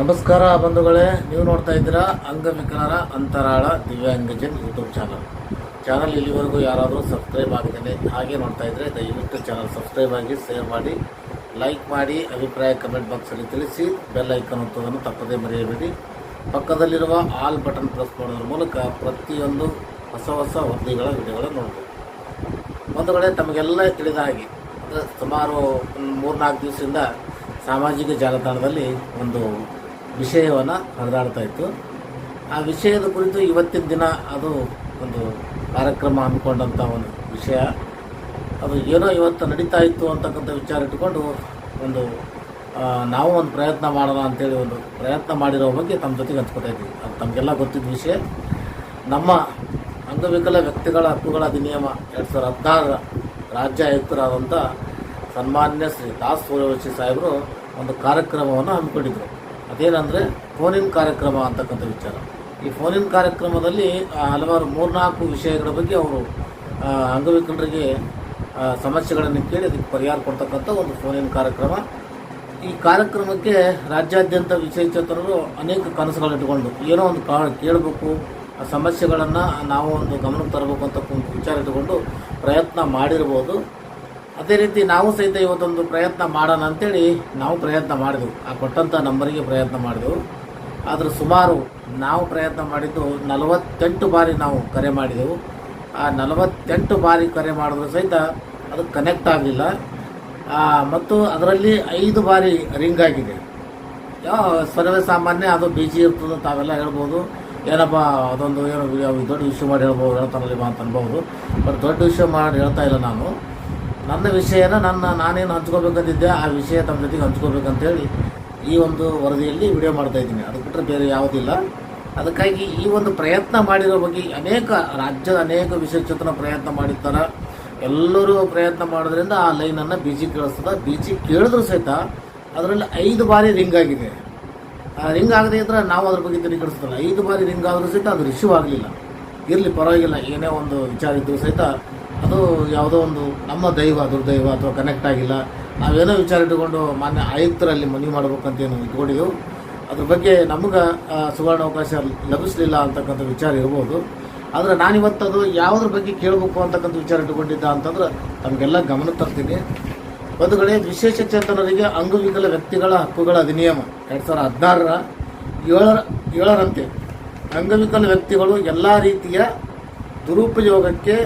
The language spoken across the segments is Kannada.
ನಮಸ್ಕಾರ ಬಂಧುಗಳೇ, ನೀವು ನೋಡ್ತಾ ಇದ್ದೀರಾ ಅಂಗವಿಕಲರ ಅಂತರಾಳ ದಿವ್ಯಾಂಗಜನ್ ಯೂಟ್ಯೂಬ್ ಚಾನಲ್. ಚಾನಲ್ ಇಲ್ಲಿವರೆಗೂ ಯಾರಾದರೂ ಸಬ್ಸ್ಕ್ರೈಬ್ ಆಗಿದ್ದೇನೆ, ಹಾಗೆ ನೋಡ್ತಾ ಇದ್ದರೆ ದಯವಿಟ್ಟು ಚಾನಲ್ ಸಬ್ಸ್ಕ್ರೈಬ್ ಆಗಿ ಶೇರ್ ಮಾಡಿ ಲೈಕ್ ಮಾಡಿ, ಅಭಿಪ್ರಾಯ ಕಮೆಂಟ್ ಬಾಕ್ಸಲ್ಲಿ ತಿಳಿಸಿ ಬೆಲ್ ಐಕನ್ ಅಂತದನ್ನು ತಪ್ಪದೇ ಮರೆಯಬೇಡಿ. ಪಕ್ಕದಲ್ಲಿರುವ ಆಲ್ ಬಟನ್ ಪ್ರೆಸ್ ಮಾಡೋದ್ರ ಮೂಲಕ ಪ್ರತಿಯೊಂದು ಹೊಸ ಹೊಸ ವರದಿಗಳ ವಿಡಿಯೋಗಳನ್ನು ನೋಡ್ಬೋದು. ಬಂಧುಗಳೇ, ತಮಗೆಲ್ಲ ತಿಳಿದ ಹಾಗೆ ಸುಮಾರು ಮೂರು ಮೂರ್ನಾಲ್ಕು ದಿವಸದಿಂದ ಸಾಮಾಜಿಕ ಜಾಲತಾಣದಲ್ಲಿ ಒಂದು ವಿಷಯವನ್ನು ಹರಿದಾಡ್ತಾ ಇತ್ತು. ಆ ವಿಷಯದ ಕುರಿತು ಇವತ್ತಿನ ದಿನ ಅದು ಒಂದು ಕಾರ್ಯಕ್ರಮ ಹಮ್ಮಿಕೊಂಡಂಥ ಒಂದು ವಿಷಯ. ಅದು ಏನೋ ಇವತ್ತು ನಡೀತಾ ಇತ್ತು ಅಂತಕ್ಕಂಥ ವಿಚಾರ ಇಟ್ಟುಕೊಂಡು ಒಂದು ನಾವು ಒಂದು ಪ್ರಯತ್ನ ಮಾಡೋಣ ಅಂತೇಳಿ ಒಂದು ಪ್ರಯತ್ನ ಮಾಡಿರೋ ಬಗ್ಗೆ ತಮ್ಮ ಜೊತೆಗೆ ಹಂಚ್ಕೊತಾ ಇದ್ವಿ. ಅದು ತಮಗೆಲ್ಲ ಗೊತ್ತಿದ್ದ ವಿಷಯ. ನಮ್ಮ ಅಂಗವಿಕಲ ವ್ಯಕ್ತಿಗಳ ಹಕ್ಕುಗಳ ಅಧಿನಿಯಮ ಎರಡು ಸಾವಿರದ ಹದಿನಾರರ ರಾಜ್ಯ ಆಯುಕ್ತರಾದಂಥ ಸನ್ಮಾನ್ಯ ಶ್ರೀ ದಾಸ್ ಸೂರ್ಯವಂಶಿ ಸಾಹೇಬರು ಒಂದು ಕಾರ್ಯಕ್ರಮವನ್ನು ಹಮ್ಮಿಕೊಂಡಿದ್ರು. ಅದೇನೆಂದರೆ ಫೋನಿನ್ ಕಾರ್ಯಕ್ರಮ ಅಂತಕ್ಕಂಥ ವಿಚಾರ. ಈ ಫೋನಿನ್ ಕಾರ್ಯಕ್ರಮದಲ್ಲಿ ಹಲವಾರು ಮೂರ್ನಾಲ್ಕು ವಿಷಯಗಳ ಬಗ್ಗೆ ಅವರು ಅಂಗವಿಕಲರಿಗೆ ಸಮಸ್ಯೆಗಳನ್ನು ಕೇಳಿ ಅದಕ್ಕೆ ಪರಿಹಾರ ಕೊಡ್ತಕ್ಕಂಥ ಒಂದು ಫೋನಿನ್ ಕಾರ್ಯಕ್ರಮ. ಈ ಕಾರ್ಯಕ್ರಮಕ್ಕೆ ರಾಜ್ಯಾದ್ಯಂತ ವಿಶೇಷಚೇತನರು ಅನೇಕ ಕನಸುಗಳನ್ನು ಇಟ್ಟುಕೊಂಡು, ಏನೋ ಒಂದು ಕಾ ಕೇಳಬೇಕು, ಆ ಸಮಸ್ಯೆಗಳನ್ನು ನಾವು ಒಂದು ಗಮನಕ್ಕೆ ತರಬೇಕು ಅಂತ ವಿಚಾರ ಇಟ್ಟುಕೊಂಡು ಪ್ರಯತ್ನ ಮಾಡಿರ್ಬೋದು. ಅದೇ ರೀತಿ ನಾವು ಸಹಿತ ಇವತ್ತೊಂದು ಪ್ರಯತ್ನ ಮಾಡೋಣ ಅಂತೇಳಿ ನಾವು ಪ್ರಯತ್ನ ಮಾಡಿದೆವು. ಆ ಕೊಟ್ಟಂಥ ನಂಬರಿಗೆ ಪ್ರಯತ್ನ ಮಾಡಿದೆವು. ಆದರೆ ಸುಮಾರು ನಾವು ಪ್ರಯತ್ನ ಮಾಡಿದ್ದು ನಲವತ್ತೆಂಟು ಬಾರಿ ನಾವು ಕರೆ ಮಾಡಿದೆವು. ಆ ನಲವತ್ತೆಂಟು ಬಾರಿ ಕರೆ ಮಾಡಿದ್ರು ಸಹಿತ ಅದು ಕನೆಕ್ಟ್ ಆಗಲಿಲ್ಲ. ಮತ್ತು ಅದರಲ್ಲಿ ಐದು ಬಾರಿ ರಿಂಗ್ ಆಗಿದೆ. ಸರ್ವೇ ಸಾಮಾನ್ಯ, ಅದು ಬಿಜಿ ಇರ್ತದೆ ತಾವೆಲ್ಲ ಹೇಳ್ಬೋದು. ಏನಪ್ಪ, ಅದೊಂದು ಏನು ದೊಡ್ಡ ವಿಷಯ ಮಾಡಿ ಹೇಳ್ಬೋದು, ಹೇಳ್ತಾನಲ್ಲ ಅಂತ ಅನ್ಬೋದು. ಬಟ್ ದೊಡ್ಡ ವಿಷಯ ಮಾಡಿ ಹೇಳ್ತಾ ಇಲ್ಲ ನಾನು. ನನ್ನ ವಿಷಯನ ನನ್ನ ನಾನೇನು ಹಂಚ್ಕೋಬೇಕಂತಿದ್ದೆ ಆ ವಿಷಯ ತಮ್ಮ ಜೊತೆಗೆ ಹಂಚ್ಕೋಬೇಕಂತೇಳಿ ಈ ಒಂದು ವರದಿಯಲ್ಲಿ ವಿಡಿಯೋ ಮಾಡ್ತಾ ಇದ್ದೀನಿ. ಅದು ಬಿಟ್ಟರೆ ಬೇರೆ ಯಾವುದಿಲ್ಲ. ಅದಕ್ಕಾಗಿ ಈ ಒಂದು ಪ್ರಯತ್ನ ಮಾಡಿರೋ ಬಗ್ಗೆ ಅನೇಕ ರಾಜ್ಯದ ಅನೇಕ ವಿಶೇಷಚೇತನ ಪ್ರಯತ್ನ ಮಾಡಿರ್ತಾರೆ. ಎಲ್ಲರೂ ಪ್ರಯತ್ನ ಮಾಡೋದ್ರಿಂದ ಆ ಲೈನನ್ನು ಬಿ ಜಿ ಕೇಳಿಸ್ತದೆ. ಬಿ ಜಿ ಕೇಳಿದ್ರು ಸಹಿತ ಅದರಲ್ಲಿ ಐದು ಬಾರಿ ರಿಂಗ್ ಆಗಿದೆ. ಆ ರಿಂಗ್ ಆಗದೇ ಇದ್ರೆ ನಾವು ಅದ್ರ ಬಗ್ಗೆ ತಲೆ ಕೆಡಿಸ್ತಲ್ಲ ಐದು ಬಾರಿ ರಿಂಗ್ ಆದರೂ ಸಹಿತ ಅದು ರಿಶ್ಯೂ ಆಗಲಿಲ್ಲ. ಇರಲಿ, ಪರವಾಗಿಲ್ಲ. ಏನೇ ಒಂದು ವಿಚಾರ ಇದ್ದರೂ ಸಹಿತ ಅದು ಯಾವುದೋ ಒಂದು ನಮ್ಮ ದೈವ, ದುರ್ದೈವ ಅಥವಾ ಕನೆಕ್ಟ್ ಆಗಿಲ್ಲ. ನಾವೇನೋ ವಿಚಾರ ಇಟ್ಟುಕೊಂಡು ಮಾನ್ಯ ಆಯುಕ್ತರಲ್ಲಿ ಮನವಿ ಮಾಡಬೇಕಂತೇನು ಇಟ್ಕೊಂಡಿದ್ದೆವು ಅದ್ರ ಬಗ್ಗೆ ನಮಗೆ ಸುವರ್ಣ ಅವಕಾಶ ಲಭಿಸಲಿಲ್ಲ ಅಂತಕ್ಕಂಥ ವಿಚಾರ ಇರ್ಬೋದು. ಆದರೆ ನಾನಿವತ್ತು ಅದು ಯಾವುದ್ರ ಬಗ್ಗೆ ಕೇಳಬೇಕು ಅಂತಕ್ಕಂಥ ವಿಚಾರ ಇಟ್ಟುಕೊಂಡಿದ್ದ ಅಂತಂದ್ರೆ ತಮಗೆಲ್ಲ ಗಮನ ತರ್ತೀನಿ. ಒಂದು ಕಡೆ ವಿಶೇಷ ಚೇತನರಿಗೆ ಅಂಗವಿಕಲ ವ್ಯಕ್ತಿಗಳ ಹಕ್ಕುಗಳ ಅಧಿನಿಯಮ, ಎರಡು ಸಾವಿರದ ಹದಿನಾರರ ಏಳರ, ಏಳರಂತೆ. ಅಂಗವಿಕಲ ವ್ಯಕ್ತಿಗಳು ಎಲ್ಲ ರೀತಿಯ ದುರುಪಯೋಗಕ್ಕೆ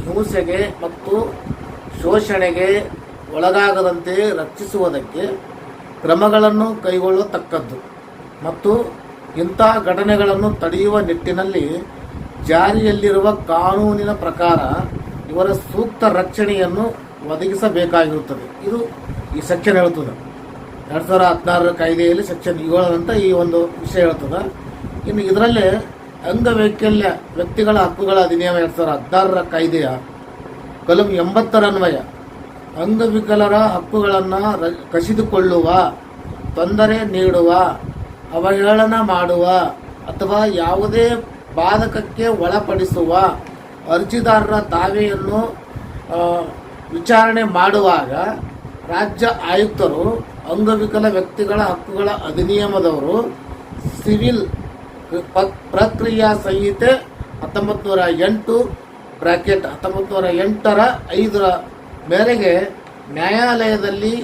ಹಿಂಸೆಗೆ ಮತ್ತು ಶೋಷಣೆಗೆ ಒಳಗಾಗದಂತೆ ರಕ್ಷಿಸುವುದಕ್ಕೆ ಕ್ರಮಗಳನ್ನು ಕೈಗೊಳ್ಳತಕ್ಕದ್ದು ಮತ್ತು ಇಂಥ ಘಟನೆಗಳನ್ನು ತಡೆಯುವ ನಿಟ್ಟಿನಲ್ಲಿ ಜಾರಿಯಲ್ಲಿರುವ ಕಾನೂನಿನ ಪ್ರಕಾರ ಇವರ ಸೂಕ್ತ ರಕ್ಷಣೆಯನ್ನು ಒದಗಿಸಬೇಕಾಗಿರುತ್ತದೆ. ಇದು ಈ ಸೆಕ್ಷನ್ ಹೇಳ್ತದೆ. ಎರಡು ಸಾವಿರ ಹದಿನಾರರ ಕಾಯ್ದೆಯಲ್ಲಿ ಸೆಕ್ಷನ್ ಏಳರಂತ ಈ ಒಂದು ವಿಷಯ ಹೇಳ್ತದೆ. ಇನ್ನು ಇದರಲ್ಲೇ ಅಂಗವೈಕಲ್ಯ ವ್ಯಕ್ತಿಗಳ ಹಕ್ಕುಗಳ ಅಧಿನಿಯಮ ಎರಡು ಸಾವಿರದ ಹದಿನಾರರ ಕಾಯ್ದೆಯ ಕಲಂ ಎಂಬತ್ತರ ಅನ್ವಯ ಅಂಗವಿಕಲರ ಹಕ್ಕುಗಳನ್ನು ಕಸಿದುಕೊಳ್ಳುವ, ತೊಂದರೆ ನೀಡುವ, ಅವಹೇಳನ ಮಾಡುವ ಅಥವಾ ಯಾವುದೇ ಬಾಧಕಕ್ಕೆ ಒಳಪಡಿಸುವ ಅರ್ಜಿದಾರರ ದಾವೆಯನ್ನು ವಿಚಾರಣೆ ಮಾಡುವಾಗ ರಾಜ್ಯ ಆಯುಕ್ತರು ಅಂಗವಿಕಲ ವ್ಯಕ್ತಿಗಳ ಹಕ್ಕುಗಳ ಅಧಿನಿಯಮದವರು ಸಿವಿಲ್ ಪ್ರಕ್ರಿಯಾ ಸಂಹಿತೆ ಹತ್ತೊಂಬತ್ತು ನೂರ ಎಂಟು, ಬ್ರಾಕೆಟ್ ಹತ್ತೊಂಬತ್ತು ನೂರ ಎಂಟರ ಐದರ ಮೇರೆಗೆ ನ್ಯಾಯಾಲಯದಲ್ಲಿ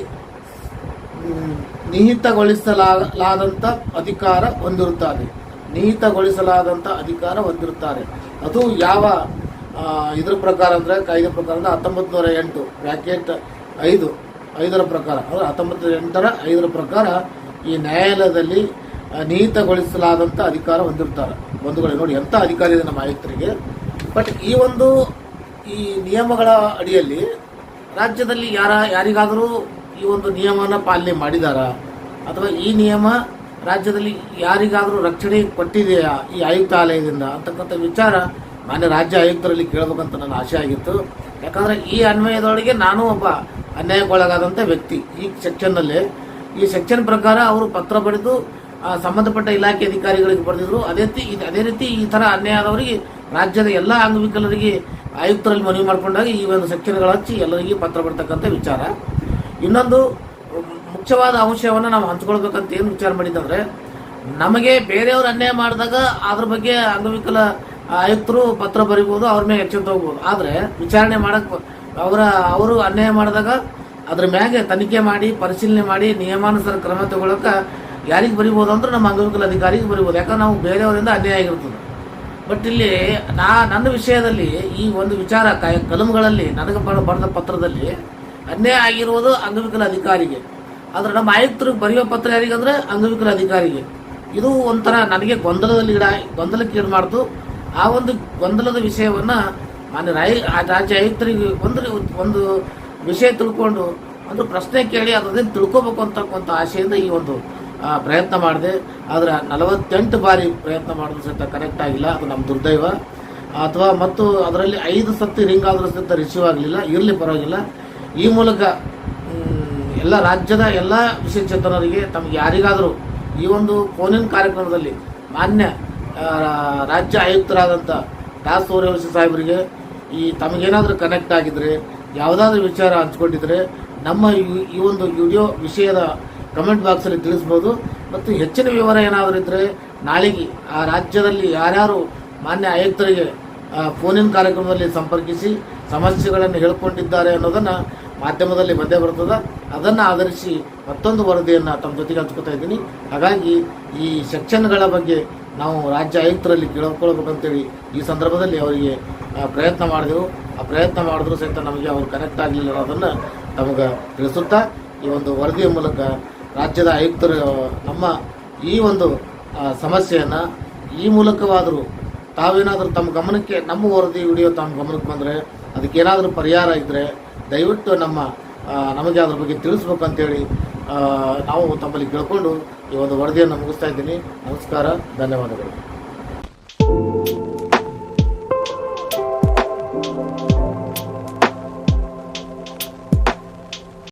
ನಿಹಿತಗೊಳಿಸಲಾದಂಥ ಅಧಿಕಾರ ಹೊಂದಿರುತ್ತಾರೆ. ನಿಹಿತಗೊಳಿಸಲಾದಂಥ ಅಧಿಕಾರ ಹೊಂದಿರುತ್ತಾರೆ. ಅದು ಯಾವ ಇದ್ರ ಪ್ರಕಾರ ಅಂದರೆ ಕಾಯ್ದೆ ಪ್ರಕಾರ ಅಂದರೆ ಹತ್ತೊಂಬತ್ತು ನೂರ ಎಂಟು ಬ್ರ್ಯಾಕೆಟ್ ಐದು, ಐದರ ಪ್ರಕಾರ. ಅಂದರೆ ಹತ್ತೊಂಬತ್ತು ಎಂಟರ ಐದರ ಪ್ರಕಾರ ಈ ನ್ಯಾಯಾಲಯದಲ್ಲಿ ಆ, ಅಧಿಕಾರ ಹೊಂದಿರ್ತಾರೆ. ಬಂಧುಗಳೇ ನೋಡಿ ಎಂಥ ಅಧಿಕಾರ ಇದೆ ನಮ್ಮ ಆಯುಕ್ತರಿಗೆ. ಬಟ್ ಈ ಒಂದು ಈ ನಿಯಮಗಳ ಅಡಿಯಲ್ಲಿ ರಾಜ್ಯದಲ್ಲಿ ಯಾರ ಯಾರಿಗಾದರೂ ಈ ಒಂದು ನಿಯಮನ ಪಾಲನೆ ಮಾಡಿದಾರ? ಅಥವಾ ಈ ನಿಯಮ ರಾಜ್ಯದಲ್ಲಿ ಯಾರಿಗಾದರೂ ರಕ್ಷಣೆ ಕೊಟ್ಟಿದೆಯಾ ಈ ಆಯುಕ್ತಾಲಯದಿಂದ ಅಂತಕ್ಕಂಥ ವಿಚಾರ ಮಾನ್ಯ ರಾಜ್ಯ ಆಯುಕ್ತರಲ್ಲಿ ಕೇಳಬೇಕಂತ ನನ್ನ ಆಸೆ ಆಗಿತ್ತು. ಯಾಕಂದರೆ ಈ ಅನ್ವಯದೊಳಗೆ ನಾನು ಒಬ್ಬ ಅನ್ಯಾಯಕ್ಕೊಳಗಾದಂಥ ವ್ಯಕ್ತಿ ಈ ಸೆಕ್ಷನ್ನಲ್ಲಿ ಈ ಸೆಕ್ಷನ್ ಪ್ರಕಾರ ಅವರು ಪತ್ರ ಬರೆದು ಸಂಬಂಧಪಟ್ಟ ಇಲಾಖೆ ಅಧಿಕಾರಿಗಳಿಗೆ ಬರೆದಿದ್ರು. ಅದೇ ರೀತಿ ಅದೇ ರೀತಿ ಈ ಥರ ಅನ್ಯಾಯ ಆದವರಿಗೆ ರಾಜ್ಯದ ಎಲ್ಲ ಅಂಗವಿಕಲರಿಗೆ ಆಯುಕ್ತರಲ್ಲಿ ಮನವಿ ಮಾಡಿಕೊಂಡಾಗ ಈ ಒಂದು ಸೆಕ್ಷನ್ಗಳು ಹಚ್ಚಿ ಎಲ್ಲರಿಗೆ ಪತ್ರ ಬರ್ತಕ್ಕಂಥ ವಿಚಾರ. ಇನ್ನೊಂದು, ಮುಖ್ಯವಾದ ಅಂಶವನ್ನು ನಾವು ಹಂಚ್ಕೊಳ್ಬೇಕಂತ ಏನು ವಿಚಾರ ಮಾಡಿದ್ದಂದ್ರೆ, ನಮಗೆ ಬೇರೆಯವರು ಅನ್ಯಾಯ ಮಾಡಿದಾಗ ಅದ್ರ ಬಗ್ಗೆ ಅಂಗವಿಕಲ ಆಯುಕ್ತರು ಪತ್ರ ಬರಿಬೋದು, ಅವ್ರ ಮೇಲೆ ಎಚ್ಚೆತ್ತು ಹೋಗ್ಬೋದು. ಆದರೆ ವಿಚಾರಣೆ ಮಾಡಕ್ ಅವರ ಅವರು ಅನ್ಯಾಯ ಮಾಡಿದಾಗ ಅದ್ರ ಮ್ಯಾಗೆ ತನಿಖೆ ಮಾಡಿ, ಪರಿಶೀಲನೆ ಮಾಡಿ, ನಿಯಮಾನುಸಾರ ಕ್ರಮ ತಗೊಳಕ ಯಾರಿಗೆ ಬರಿಬೋದು ಅಂದ್ರೆ ನಮ್ಮ ಅಂಗವಿಕಲ ಅಧಿಕಾರಿಗೆ ಬರಿಬೋದು. ಯಾಕಂದ್ರೆ ನಾವು ಬೇರೆಯವರಿಂದ ಅನ್ಯಾಯ ಆಗಿರ್ತದೆ. ಬಟ್ ಇಲ್ಲಿ ನಾ, ನನ್ನ ವಿಷಯದಲ್ಲಿ ಈ ಒಂದು ವಿಚಾರ ಕ- ಕಲಮ್ಗಳಲ್ಲಿ ನನಗೆ ಬರ ಬರೆದ ಪತ್ರದಲ್ಲಿ ಅನ್ಯಾಯ ಆಗಿರುವುದು ಅಂಗವಿಕಲ ಅಧಿಕಾರಿಗೆ. ಆದ್ರೆ ನಮ್ಮ ಆಯುಕ್ತರಿಗೆ ಬರೆಯೋ ಪತ್ರ ಯಾರಿಗಂದ್ರೆ ಅಂಗವಿಕಲ ಅಧಿಕಾರಿಗೆ. ಇದು ಒಂಥರ ನನಗೆ ಗೊಂದಲದಲ್ಲಿ ಗೊಂದಲಕ್ಕೆ ಏನು ಮಾಡ್ತು? ಆ ಒಂದು ಗೊಂದಲದ ವಿಷಯವನ್ನ ಮಾನ್ಯ ರಾಯ ರಾಜ್ಯ ಆಯುಕ್ತರಿಗೆ ಒಂದು ಒಂದು ವಿಷಯ ತಿಳ್ಕೊಂಡು ಒಂದು ಪ್ರಶ್ನೆ ಕೇಳಿ ಅದರಿಂದ ತಿಳ್ಕೊಬೇಕು ಅಂತಕ್ಕಂಥ ಆಶೆಯಿಂದ ಈ ಒಂದು ಪ್ರಯತ್ನ ಮಾಡಿದೆ. ಆದರೆ ನಲವತ್ತೆಂಟು ಬಾರಿ ಪ್ರಯತ್ನ ಮಾಡಿದ್ರು ಸಹಿತ ಕನೆಕ್ಟ್ ಆಗಿಲ್ಲ. ಅದು ನಮ್ಮ ದುರ್ದೈವ. ಅಥವಾ ಮತ್ತು ಅದರಲ್ಲಿ ಐದು ಸತಿ ರಿಂಗ್ ಆದರೂ ಸಹಿತ ರಿಸೀವ್ ಆಗಲಿಲ್ಲ. ಇರಲಿ ಪರವಾಗಿಲ್ಲ. ಈ ಮೂಲಕ ಎಲ್ಲ ರಾಜ್ಯದ ಎಲ್ಲ ವಿಶೇಷಚೇತನರಿಗೆ ತಮಗೆ ಯಾರಿಗಾದರೂ ಈ ಒಂದು ಫೋನಿನ ಕಾರ್ಯಕ್ರಮದಲ್ಲಿ ಮಾನ್ಯ ರಾಜ್ಯ ಆಯುಕ್ತರಾದಂಥ ದಾಸ್ ಸೂರ್ಯವಂಶಿ ಸಾಹೇಬರಿಗೆ ಈ ತಮಗೇನಾದರೂ ಕನೆಕ್ಟ್ ಆಗಿದ್ರೆ, ಯಾವುದಾದ್ರೂ ವಿಚಾರ ಹಂಚ್ಕೊಂಡಿದ್ರೆ, ನಮ್ಮ ಈ ಒಂದು ವಿಡಿಯೋ ವಿಷಯದ ಕಮೆಂಟ್ ಬಾಕ್ಸಲ್ಲಿ ತಿಳಿಸ್ಬೋದು. ಮತ್ತು ಹೆಚ್ಚಿನ ವಿವರ ಏನಾದರೂ ಇದ್ದರೆ ನಾಳೆಗೆ ಆ ರಾಜ್ಯದಲ್ಲಿ ಯಾರ್ಯಾರು ಮಾನ್ಯ ಆಯುಕ್ತರಿಗೆ ಫೋನಿನ ಕಾರ್ಯಕ್ರಮದಲ್ಲಿ ಸಂಪರ್ಕಿಸಿ ಸಮಸ್ಯೆಗಳನ್ನು ಹೇಳ್ಕೊಂಡಿದ್ದಾರೆ ಅನ್ನೋದನ್ನು ಮಾಧ್ಯಮದಲ್ಲಿ ಬಂದೇ ಬರ್ತದೆ. ಅದನ್ನು ಆಧರಿಸಿ ಮತ್ತೊಂದು ವರದಿಯನ್ನು ತಮ್ಮ ಜೊತೆಗೆ ಹಂಚ್ಕೋತಾ ಇದ್ದೀನಿ. ಹಾಗಾಗಿ ಈ ಸೆಕ್ಷನ್ಗಳ ಬಗ್ಗೆ ನಾವು ರಾಜ್ಯ ಆಯುಕ್ತರಲ್ಲಿ ಕೇಳ್ಕೊಳ್ಬೇಕಂತೇಳಿ ಈ ಸಂದರ್ಭದಲ್ಲಿ ಅವರಿಗೆ ಪ್ರಯತ್ನ ಮಾಡಿದೆವು ಆ ಪ್ರಯತ್ನ ಮಾಡಿದ್ರು ಸಹಿತ ನಮಗೆ ಅವರು ಕನೆಕ್ಟ್ ಆಗಲಿಲ್ಲ ಅನ್ನೋದನ್ನು ನಮಗೆ ತಿಳಿಸುತ್ತಾ ಈ ಒಂದು ವರದಿಯ ಮೂಲಕ ರಾಜ್ಯದ ಆಯುಕ್ತರು, ನಮ್ಮ ಈ ಒಂದು ಸಮಸ್ಯೆಯನ್ನು ಈ ಮೂಲಕವಾದರೂ ತಾವೇನಾದರೂ ತಮ್ಮ ಗಮನಕ್ಕೆ, ನಮ್ಮ ವರದಿ ವಿಡಿಯೋ ತಮ್ಮ ಗಮನಕ್ಕೆ ಬಂದರೆ ಅದಕ್ಕೇನಾದರೂ ಪರಿಹಾರ ಇದ್ದರೆ ದಯವಿಟ್ಟು ನಮ್ಮ ನಮಗೆ ಅದ್ರ ಬಗ್ಗೆ ತಿಳಿಸ್ಬೇಕು ಅಂತೇಳಿ ನಾವು ತಮ್ಮಲ್ಲಿ ಕೇಳ್ಕೊಂಡು ಈ ಒಂದು ವರದಿಯನ್ನು ಮುಗಿಸ್ತಾ ಇದ್ದೀನಿ. ನಮಸ್ಕಾರ, ಧನ್ಯವಾದಗಳು.